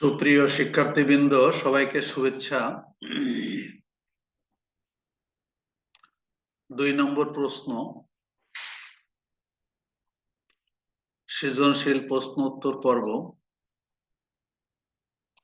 সুপ্রিয় শিক্ষার্থীবৃন্দ, সবাইকে শুভেচ্ছা। দুই নম্বর প্রশ্ন। সৃজনশীল প্রশ্ন উত্তর পর্ব।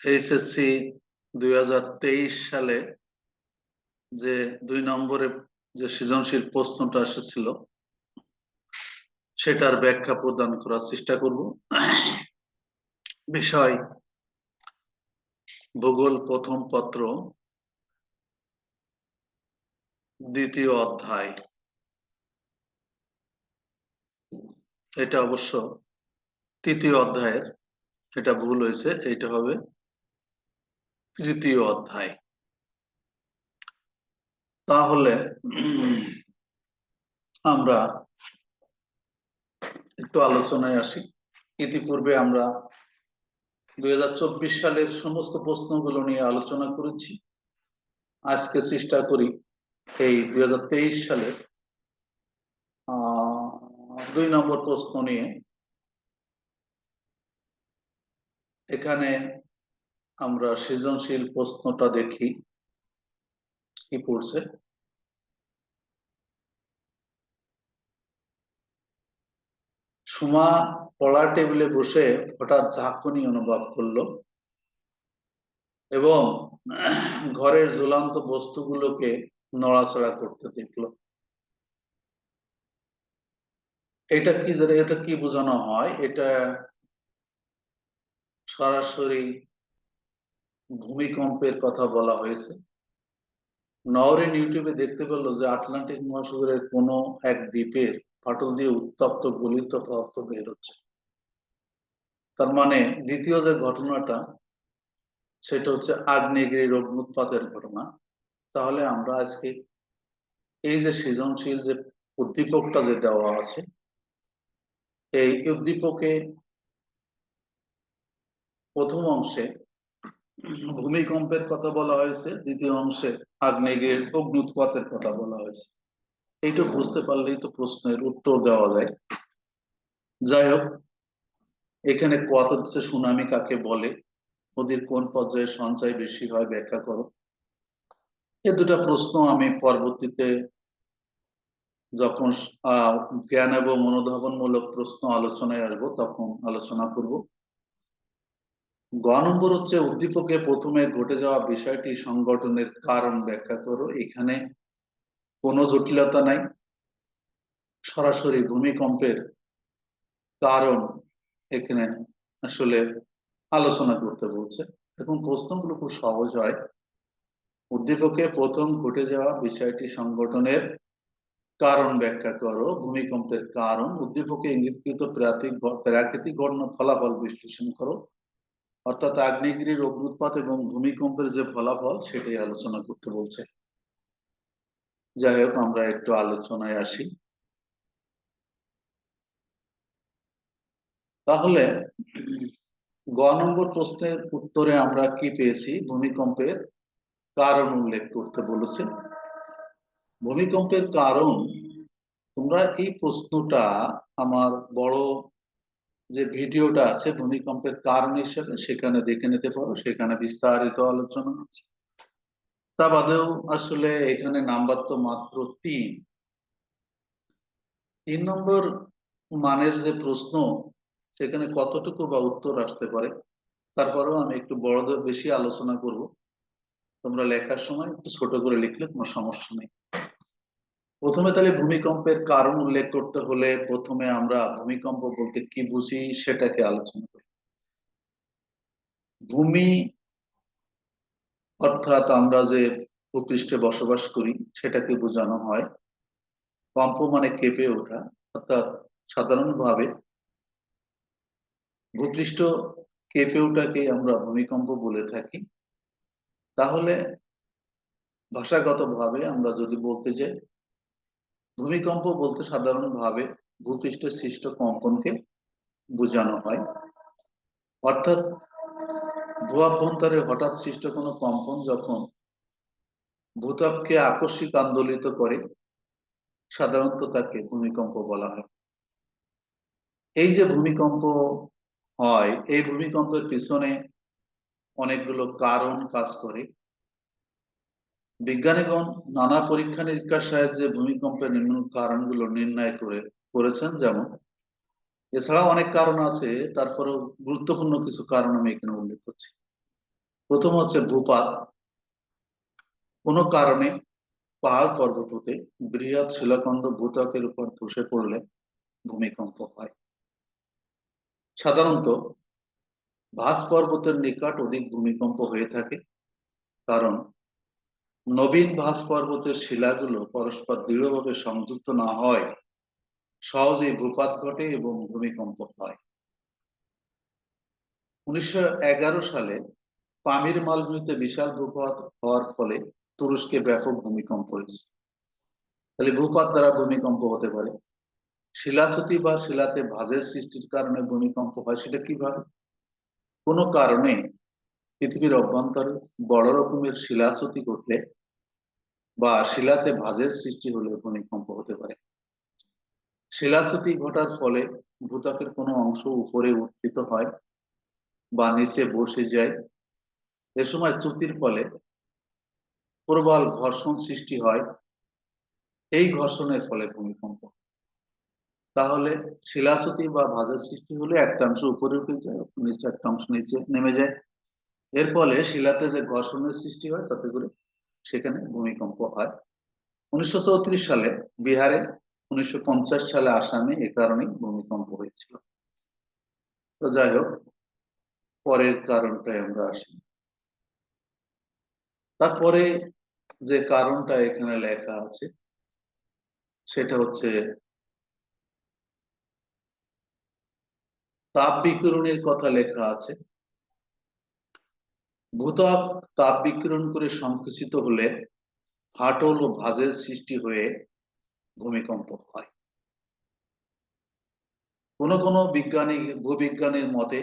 এইচএসসি দুই হাজার তেইশ সালে যে দুই নম্বরে যে সৃজনশীল প্রশ্নটা এসেছিল, সেটার ব্যাখ্যা প্রদান করার চেষ্টা করব। বিষয় ভূগোল প্রথম পত্র, দ্বিতীয় অধ্যায়। এটা অবশ্য তৃতীয় অধ্যায়ের, এটা ভুল হয়েছে এটা হবে তৃতীয় অধ্যায়। তাহলে আমরা একটু আলোচনায় আসি। ইতিপূর্বে আমরা দুই হাজার চব্বিশ সালের সমস্ত প্রশ্নগুলো নিয়ে আলোচনা করেছি। আজকে চেষ্টা করি এই দুই হাজার তেইশ সালের দুই নম্বর প্রশ্ন নিয়ে। এখানে আমরা সৃজনশীল প্রশ্নটা দেখি, কি পড়ছে? সুমা পড়ার টেবিলে বসে হঠাৎ ঝাঁকুনি অনুভব করল এবং ঘরের ঝুলন্ত বস্তুগুলোকে নড়াচড়া করতে দেখল। এটা কি এটা কি বোঝানো হয়? এটা সরাসরি ভূমিকম্পের কথা বলা হয়েছে। নওরিন ইউটিউবে দেখতে পেল যে, আটলান্টিক মহাসাগরের কোনো এক দ্বীপের ফাটল দিয়ে উত্তপ্ত গলিত পদার্থ বের হচ্ছে। তার মানে দ্বিতীয় যে ঘটনাটা, সেটা হচ্ছে আগ্নেয়গিরির অগ্নুৎপাতের ঘটনা। তাহলে আমরা আজকে এই যে সৃজনশীল যে উদ্দীপকটা যে দেওয়া আছে, এই উদ্দীপকে প্রথম অংশে ভূমিকম্পের কথা বলা হয়েছে, দ্বিতীয় অংশে আগ্নেয়গিরির অগ্নুৎপাতের কথা বলা হয়েছে। এইটা বুঝতে পারলেই তো প্রশ্নের উত্তর দেওয়া যায়। যাই হোক এখানে কত হচ্ছে সুনামি কাকে বলে? ওদের কোন পর্যায়ে সঞ্চয় বেশি হয় ব্যাখ্যা করো। এ দুটা প্রশ্ন আমি পরবর্তীতে যখন জ্ঞান এবং মনোধাবনমূলক প্রশ্ন আলোচনায় আসব, তখন আলোচনা করব। গ নম্বর হচ্ছে উদ্দীপকে প্রথমে ঘটে যাওয়া বিষয়টি সংগঠনের কারণ ব্যাখ্যা করো। এখানে কোনো জটিলতা নাই। সরাসরি ভূমিকম্পের কারণ এখানে আসলে আলোচনা করতে বলছে। এখন প্রশ্নগুলো খুব সহজ হয়। উদ্দীপকে প্রথম ঘটে যাওয়া বিষয়টি সংগঠনের কারণ ব্যাখ্যা করো। ভূমিকম্পের কারণ, উদ্দীপকে ইঙ্গিতকৃত প্রাকৃতিক ঘটনা ফলাফল বিশ্লেষণ করো। অর্থাৎ আগ্নেয়গিরির অগ্নুৎপাত এবং ভূমিকম্পের যে ফলাফল, সেটাই আলোচনা করতে বলছে। যাই হোক, আমরা একটু আলোচনায় আসি। তাহলে গ নম্বর প্রশ্নের উত্তরে আমরা কি পেয়েছি? ভূমিকম্পের কারণ উল্লেখ করতে বলেছে। ভূমিকম্পের কারণ, তোমরা এই প্রশ্নটা আমার বড় যে ভিডিওটা আছে ভূমিকম্পের কারণ হিসেবে সেখানে দেখে নিতে পারো। সেখানে বিস্তারিত আলোচনা আছে। তা বাদেও আসলে এখানে নাম্বার তো মাত্র তিন। তিন নম্বর মানের যে প্রশ্ন সেখানে কতটুকু বা উত্তর আসতে পারে, তারপরেও আমি একটু বড়দের বেশি আলোচনা করব। তোমরা লেখার সময় একটু ছোট করে লিখলে কোনো সমস্যা নেই। প্রথমে তাহলে ভূমিকম্পের কারণ উল্লেখ করতে হলে প্রথমে আমরা ভূমিকম্প বলতে কি বুঝি সেটাকে আলোচনা করি। ভূমি অর্থাৎ আমরা যে ভূপৃষ্ঠে বসবাস করি, সেটাকে বোঝানো হয়। কম্প মানে কেঁপে ওঠা, অর্থাৎ সাধারণভাবে ভূপৃষ্ঠ কেঁপে ওঠাকে আমরা ভূমিকম্প বলে থাকি। তাহলে ভাষাগতভাবে আমরা যদি বলতে যাই, ভূমিকম্প বলতে সাধারণভাবে ভূপৃষ্ঠের সৃষ্ট কম্পনকে বোঝানো হয়। অর্থাৎ ভূয়াভ্যন্তরে হঠাৎ সৃষ্ট কোনো কম্পন যখন ভূতককে আকস্মিক আন্দোলিত করে, সাধারণত তাকে ভূমিকম্প বলা হয়। এই যে ভূমিকম্প হয়। এই ভূমিকম্পের পিছনে অনেকগুলো কারণ কাজ করে। বিজ্ঞানীগণ নানা পরীক্ষা নিরীক্ষার সাহায্যে ভূমিকম্পের নিম্ন কারণগুলো নির্ণয় করে করেছেন যেমন, এছাড়াও অনেক কারণ আছে, তারপরেও গুরুত্বপূর্ণ কিছু কারণ আমি এখানে উল্লেখ করছি। প্রথম হচ্ছে ভূপাত। কোনো কারণে পাহাড় পর্বত হতে বৃহৎ শিলাখণ্ড ভূত্বকের উপর ধসে পড়লে ভূমিকম্প হয়। সাধারণত ভাস পর্বতের নিকট অধিক ভূমিকম্প হয়ে থাকে, কারণ নবীন ভাস পর্বতের শিলাগুলো পরস্পর দৃঢ়ভাবে সংযুক্ত না হয়, সহজেই ভূপাত ঘটে এবং ভূমিকম্প হয়। উনিশশো এগারো সালে পামির মালভূমিতে বিশাল ভূপাত হওয়ার ফলে তুরস্কে ব্যাপক ভূমিকম্প হয়েছে। তাহলে ভূপাত দ্বারা ভূমিকম্প হতে পারে। শিলাচ্যুতি বা শিলাতে ভাজের সৃষ্টির কারণে ভূমিকম্প হয়, সেটা কীভাবে? কোনো কারণে পৃথিবীর অভ্যন্তরে বড় রকমের শিলাচ্যুতি ঘটলে বা শিলাতে ভাজের সৃষ্টি হলে ভূমিকম্প হতে পারে। শিলাচ্যুতি ঘটার ফলে ভূত্বকের কোনো অংশ উপরে উত্থিত হয় বা নিচে বসে যায়। এ সময় চ্যুতির ফলে প্রবল ঘর্ষণ সৃষ্টি হয়। এই ঘর্ষণের ফলে ভূমিকম্প তাহলে শিলাচ্যুতি বা ভাজের সৃষ্টি হলে একটা অংশ উপরে উঠে যায়, নিচে অংশ নিচে নেমে যায়। এর ফলে শিলাতে যে ঘর্ষণের সৃষ্টি হয়, তাতে করে সেখানে ভূমিকম্প হয়। উনিশশো চৌত্রিশ সালে বিহারে উনিশশো পঞ্চাশ সালে আসামে এ কারণে ভূমিকম্প হয়েছিল। তো যাই হোক, পরের কারণটাই আমরা আসি। তারপরে যে কারণটা এখানে লেখা আছে, সেটা হচ্ছে তাপ বিকিরণের কথা লেখা আছে। ভূত্বক তাপ বিকিরণ করে সংকুচিত হলে ফাটল ও ভাজের সৃষ্টি হয়ে ভূমিকম্প হয়। কোন কোন বিজ্ঞানী, ভূবিজ্ঞানীর মতে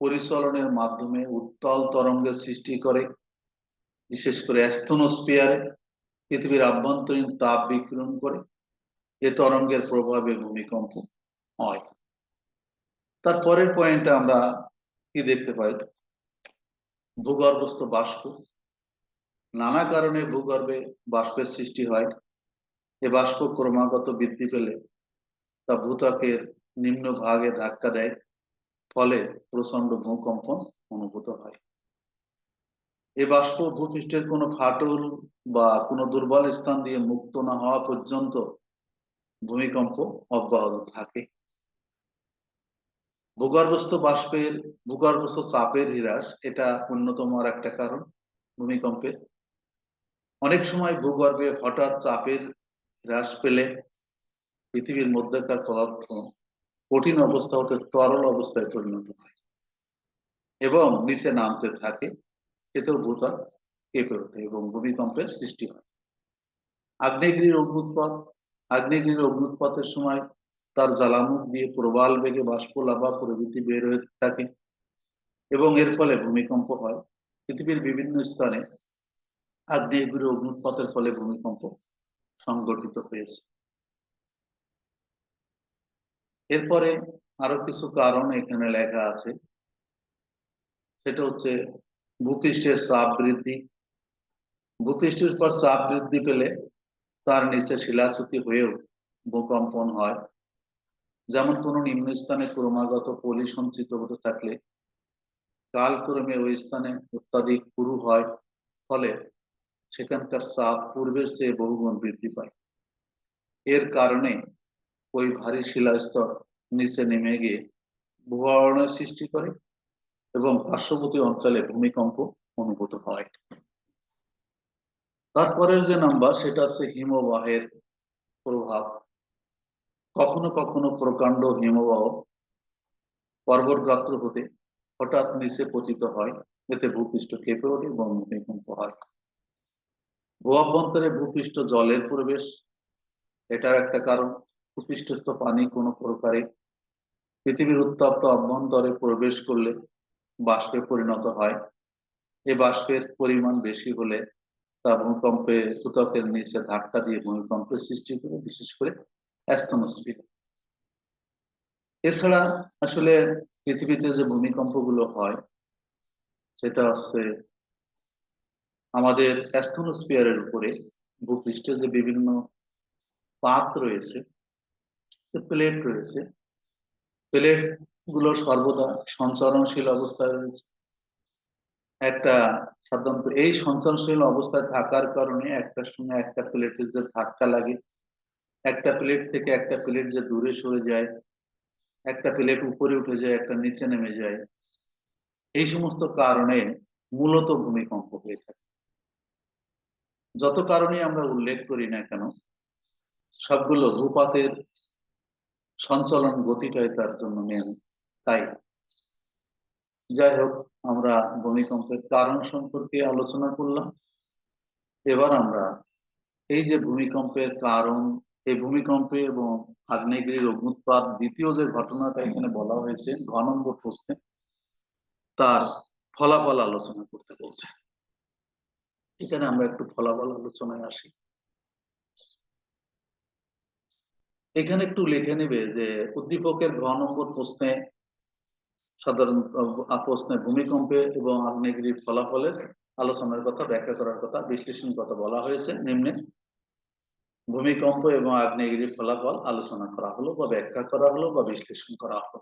পরিচলনের মাধ্যমে উত্তল তরঙ্গের সৃষ্টি করে, বিশেষ করে অ্যাস্থনোস্পিয়ারে পৃথিবীর আভ্যন্তরীণ তাপ বিকিরণ করে, এ তরঙ্গের প্রভাবে ভূমিকম্প হয়। তার পরের পয়েন্টে আমরা কি দেখতে পাই? ভূগর্ভস্থ বাষ্প। নানা কারণে ভূগর্ভে বাষ্পের সৃষ্টি হয়। এ বাষ্প ক্রমাগত বৃদ্ধি পেলে তা ভূত্বকের নিম্ন ভাগে ধাক্কা দেয়। ফলে প্রচণ্ড ভূকম্পন অনুভূত হয়। এ বাষ্প ভূপৃষ্ঠের কোনো ফাটল বা কোনো দুর্বল স্থান দিয়ে মুক্ত না হওয়া পর্যন্ত ভূমিকম্প অব্যাহত থাকে। ভূগর্ভস্থ বাষ্পের, ভূগর্ভস্থ চাপের হ্রাস, এটা অন্যতম আর একটা কারণ ভূমিকম্পের। অনেক সময় ভূগর্ভে হঠাৎ চাপের হ্রাস পেলে পৃথিবীর মধ্যেকার পদার্থ কঠিন অবস্থা হতে তরল অবস্থায় পরিণত হয় এবং নিচে নামতে থাকে, এতেও ভূতল কেঁপে ওঠে এবং ভূমিকম্পের সৃষ্টি হয়। আগ্নেয়গিরির অগ্নুৎপাত আগ্নেয়গিরির অগ্নুৎপাতের সময় তার জ্বালামুখ দিয়ে প্রবাল বেগে বাষ্প, লাভা, প্রভৃতি বের হয়ে থাকে এবং এর ফলে ভূমিকম্প হয়। পৃথিবীর বিভিন্ন স্থানে আগ্নেয়গিরি অগ্নুৎপাতের ফলে ভূমিকম্প সংগঠিত হয়েছে। এরপরে আরও কিছু কারণ এখানে লেখা আছে। সেটা হচ্ছে ভূপৃষ্ঠের চাপ বৃদ্ধি। ভূপৃষ্ঠের পর চাপ বৃদ্ধি পেলে তার নিচে শিলাচ্যুতি হয়েও ভূকম্পন হয়। যেমন কোনো নিম্নস্থানে ক্রমাগত পলি হতে থাকলে কালক্রমে ওই স্থানে অত্যাধিক পুরু হয়, ফলে সেখানকার চাপ পূর্বের চেয়ে বহুগুণ বৃদ্ধি পায়। এর কারণে ওই ভারী শিলাস্তর নিচে নেমে গিয়ে ভূয়ারণের সৃষ্টি করে এবং পার্শ্ববর্তী অঞ্চলে ভূমিকম্প অনুভূত হয়। তারপরের যে নাম্বার, সেটা হচ্ছে হিমবাহের প্রভাব। কখনো কখনো প্রকাণ্ড হিমবাহ পর্বত গাত্র হতে হঠাৎ নিচে পতিত হয়, এতে ভূপৃষ্ঠ কেঁপে ওঠে এবং ভূমিকম্প হয়। ভূঅভ্যন্তরে ভূপৃষ্ঠ জলের প্রবেশ এটার একটা কারণ। ভূপৃষ্ঠস্থ পানি কোনো প্রকারে পৃথিবীর উত্তপ্ত অভ্যন্তরে প্রবেশ করলে বাষ্পে পরিণত হয়। এ বাষ্পের পরিমাণ বেশি হলে তা ভূকম্পে সূতকের নিচে ধাক্কা দিয়ে ভূমিকম্পের সৃষ্টি করে, বিশেষ করে অ্যাস্থনোস্ফিয়ার এছাড়া আসলে পৃথিবীতে যে ভূমিকম্পগুলো হয়, সেটা হচ্ছে আমাদের অ্যাস্থনোস্ফিয়ারের উপরে ভূপৃষ্ঠে যে বিভিন্ন পাত রয়েছে প্লেট রয়েছে প্লেটগুলো সর্বদা সঞ্চরণশীল অবস্থায় রয়েছে। একটা সাধারণত এই সঞ্চরণশীল অবস্থায় থাকার কারণে একটার সময় একটা প্লেটের যে ধাক্কা লাগে একটা প্লেট থেকে একটা প্লেট যে দূরে সরে যায়, একটা প্লেট উপরে উঠে যায়, একটা নিচে নেমে যায়, এই সমস্ত কারণে মূলত ভূমিকম্প হয়ে থাকে। যত কারণে আমরা উল্লেখ করি না কেন, সবগুলো ভূপাতের সঞ্চলন গতিটাই তার জন্য মেন তাই। যাই হোক, আমরা ভূমিকম্পের কারণ সম্পর্কে আলোচনা করলাম। এবার আমরা এই যে ভূমিকম্পের কারণ এই ভূমিকম্পে এবং আগ্নেয়গিরির অগ্নুৎপাত দ্বিতীয় যে ঘটনাটা এখানে বলা হয়েছে ঘ প্রশ্নে তার ফলাফল আলোচনা করতে বলছে। এখানে আমরা একটু ফলাফল আলোচনায় আসি। এখানে একটু লিখে নেবে যে উদ্দীপকের ঘ নম্বর প্রশ্নে, সাধারণ প্রশ্নে ভূমিকম্পে এবং আগ্নেয়গিরির ফলাফলের আলোচনার কথা, ব্যাখ্যা করার কথা বিশ্লেষণ কথা বলা হয়েছে নিম্নে। ভূমিকম্প এবং আগ্নেয়গিরির ফলাফল আলোচনা করা হলো বা ব্যাখ্যা করা হলো বা বিশ্লেষণ করা হলো।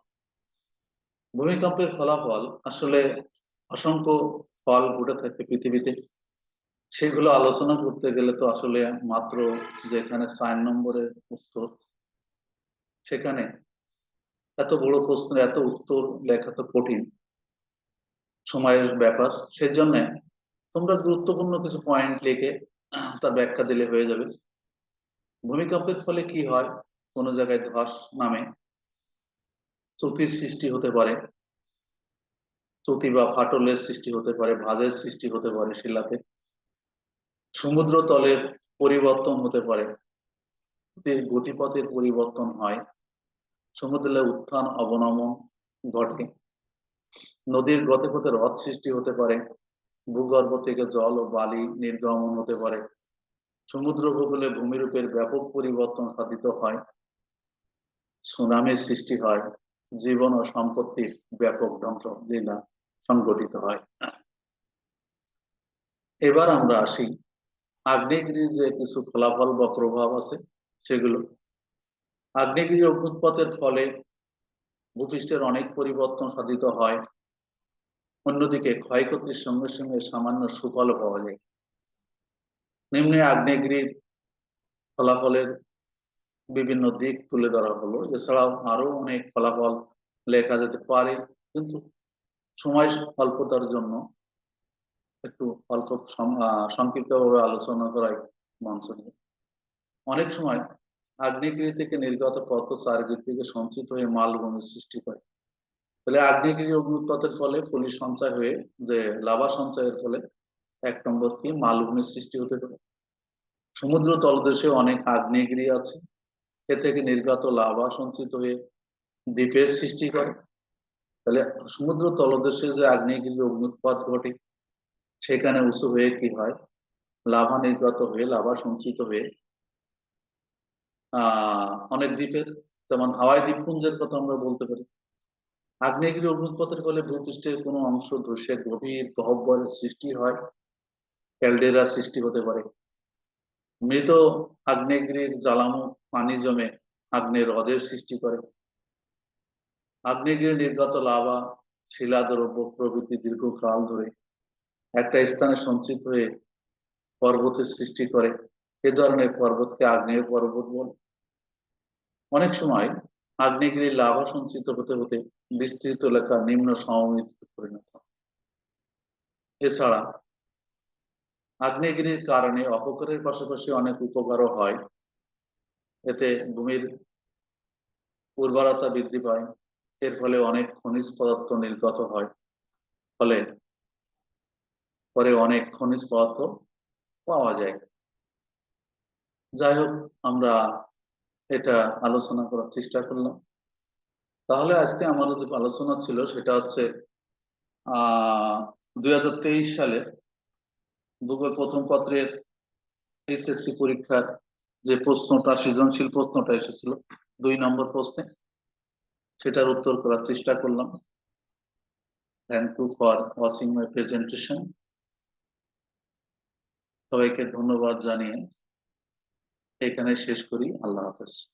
ভূমিকম্পের ফলাফল আসলে অসংখ্য ফল ঘটে থাকে পৃথিবীতে। সেগুলো আলোচনা করতে গেলে তো আসলে মাত্র যেখানে চার নম্বরের উত্তর, সেখানে এত বড় প্রশ্নের এত উত্তর লেখা তো কঠিন সময়ের ব্যাপার। সেজন্য তোমরা গুরুত্বপূর্ণ কিছু পয়েন্ট লিখে তার ব্যাখ্যা দিলে হয়ে যাবে। ভূমিকম্পের ফলে কি হয়? কোনো জায়গায় ধস নামে। চ্যুতির সৃষ্টি হতে পারে। চ্যুতি বা ফাটলের সৃষ্টি হতে পারে, ভাঁজের সৃষ্টি হতে পারে শিলাতে। সমুদ্র তলের পরিবর্তন হতে পারে। গতিপথের পরিবর্তন হয়। সমুদ্রে উত্থান, অবনমন ঘটে। নদীর গতিপথে হ্রদ সৃষ্টি হতে পারে। ভূগর্ভ থেকে জল ও বালি নির্গমন হতে পারে। সমুদ্র উপকূলে ভূমিরূপের ব্যাপক পরিবর্তন সাধিত হয়, সুনামির সৃষ্টি হয়, জীবন ও সম্পত্তির ব্যাপক ধ্বংস লীলা সংঘটিত হয়। এবার আমরা আসি আগ্নেয়গিরির যে কিছু ফলাফল বা প্রভাব আছে সেগুলো। আগ্নেয়গিরি অগ্নুৎপাতের ফলে ভূপৃষ্ঠের অনেক পরিবর্তন সাধিত হয়। অন্যদিকে ক্ষয়ক্ষতির সঙ্গে সঙ্গে সামান্য সুফল পাওয়া যায়। নিম্নে আগ্নেয়গিরির ফলাফলের বিভিন্ন দিক তুলে ধরা হলো। এছাড়াও আরও অনেক ফলাফল লেখা যেতে পারে, কিন্তু সময় স্বল্পতার জন্য একটু অল্প সংক্ষিপ্তভাবে আলোচনা করাই মঞ্চ নিয়ে অনেক সময় আগ্নেয়গিরি থেকে নির্গত পদার্থ চারিদিক থেকে সঞ্চিত হয়ে মালভূমির সৃষ্টি করে তাহলে আগ্নেয়গিরি অগ্নুৎপাতের ফলে, পলি সঞ্চয় হয়ে যে লাভা সঞ্চয়ের ফলে এক নম্বর কি? মালভূমির সৃষ্টি হতে পারে। সমুদ্র তলদেশে অনেক আগ্নেয়গিরি আছে। এ থেকে নির্গত লাভা সঞ্চিত হয়ে দ্বীপের সৃষ্টি করে। তাহলে সমুদ্র তলদেশে যে আগ্নেয়গিরি অগ্নুৎপাত ঘটে, সেখানে উঁচু হয়ে কি হয়? লাভা নির্গত হয়ে, লাভা সঞ্চিত হয়ে, আহ, অনেক দ্বীপের, যেমন হাওয়াই দ্বীপপুঞ্জের কথা আমরা বলতে পারি। আগ্নেয়গিরি অগ্নুৎপাতের ফলে ভূপৃষ্ঠের কোনো অংশ ধসে গভীর গহ্বরের সৃষ্টি হয়। ক্যালডেরা সৃষ্টি হতে পারে। মৃত আগ্নেয়গিরির জ্বালামুখ পানি জমে আগ্নেয় হ্রদের সৃষ্টি করে। আগ্নেয়গিরি নির্গত লাভা, শিলা, দ্রব্য প্রভৃতি দীর্ঘকাল ধরে একটা স্থানে সঞ্চিত হয়ে পর্বতের সৃষ্টি করে। এ ধরনের পর্বতকে আগ্নেয় পর্বত বলে। অনেক সময় আগ্নেয়গিরির লাভা সঞ্চিত হতে হতে বিস্তৃত এলাকা নিম্ন সমভূমিতে পরিণত এছাড়া আগ্নেয়গিরির কারণে অপকারের পাশাপাশি অনেক উপকারও হয়। এতে ভূমির উর্বরতা বৃদ্ধি পায়। এর ফলে অনেক খনিজ পদার্থ নির্গত হয়। ফলে পরে অনেক খনিজ পদার্থ পাওয়া যায়। যাই হোক আমরা এটা আলোচনা করার চেষ্টা করলাম। তাহলে আজকে আমাদের যে আলোচনা ছিল, সেটা হচ্ছে, আহ দু হাজার তেইশ সালে ভূগোল প্রথম পত্রের এইচএসসি পরীক্ষার যে প্রশ্নটা, সৃজনশীল প্রশ্নটা এসেছিল, দুই নম্বর প্রশ্নে, সেটার উত্তর করার চেষ্টা করলাম। Thank you for watching my presentation সবাইকে ধন্যবাদ জানিয়ে এখানে শেষ করি। আল্লাহ হাফেজ।